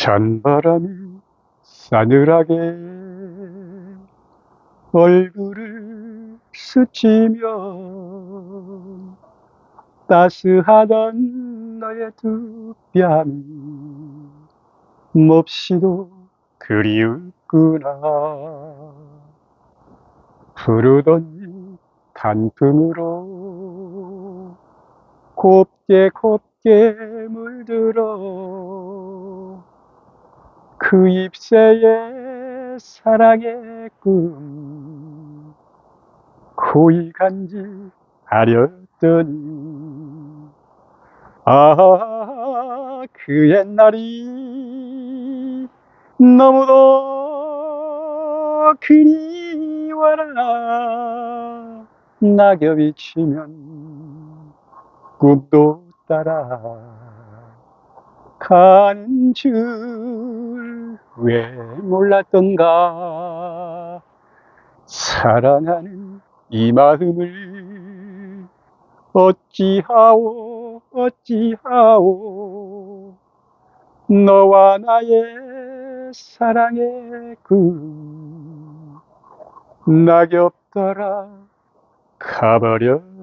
찬바람이 싸늘하게 얼굴을 스치면 따스하던 너의 두 뺨이 몹시도 그리웠구나. 푸르던 단풍으로 곱게 곱게 물들어 그 잎새에 사랑의 꿈 고이 간직하렸더니 아, 그 옛날이 너무도 그리워라. 낙엽이 치면 꿈도 따라 줄 왜 몰랐던가? 사랑하는 이 마음을 어찌하오 어찌하오? 너와 나의 사랑의 꿈 낙엽 따라 가버렸으니